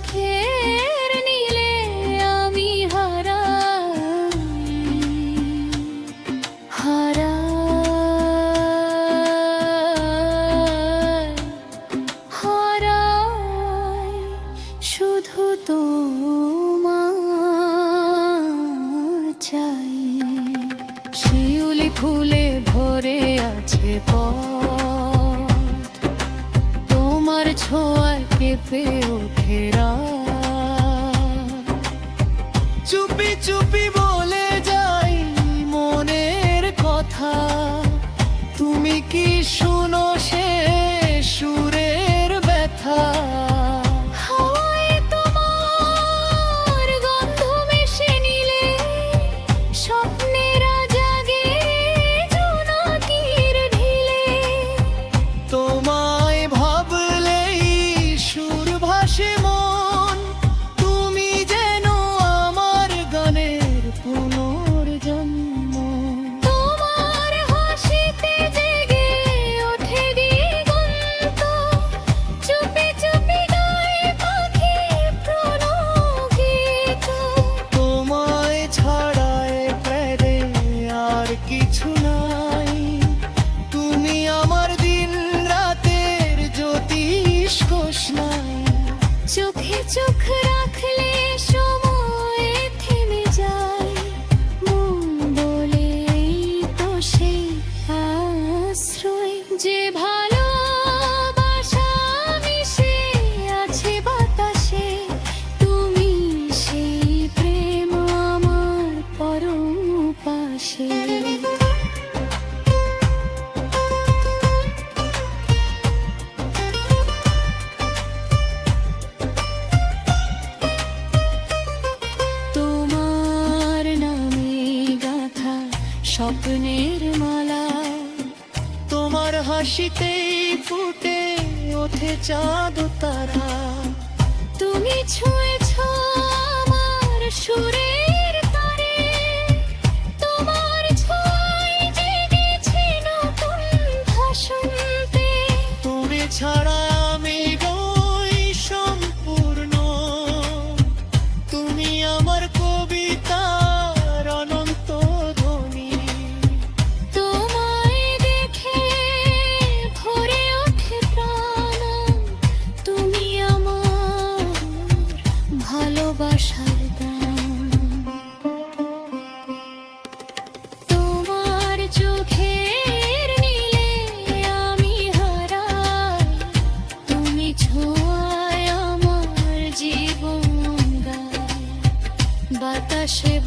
সুখে চুপি চুপি বলে যাই মনের কথা। তুমি কি শুনো সে সুরের ব্যথা? চোখ রাখলে সময় হাসিতেই ফুটে ওঠে চাঁদ তারা। তুমি ছুঁয়েছ আমার সুরে especially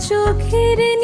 চোখের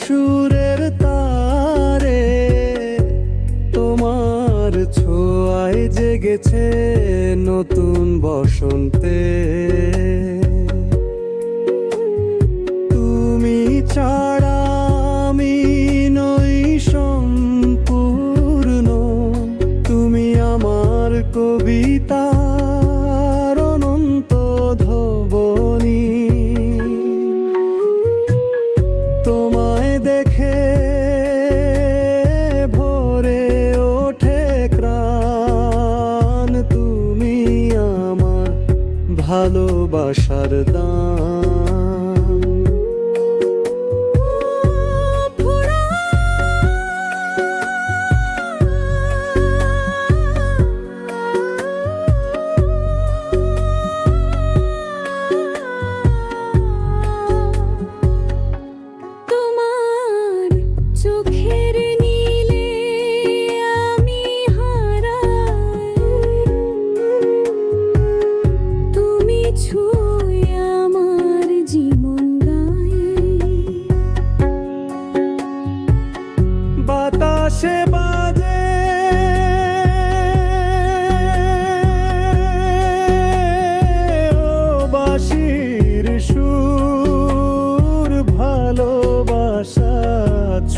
সুরের তারে তোমার ছোঁয়ায় জেগেছে নতুন বসন্তে।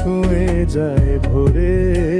ছুঁয়ে যায় ভোরে।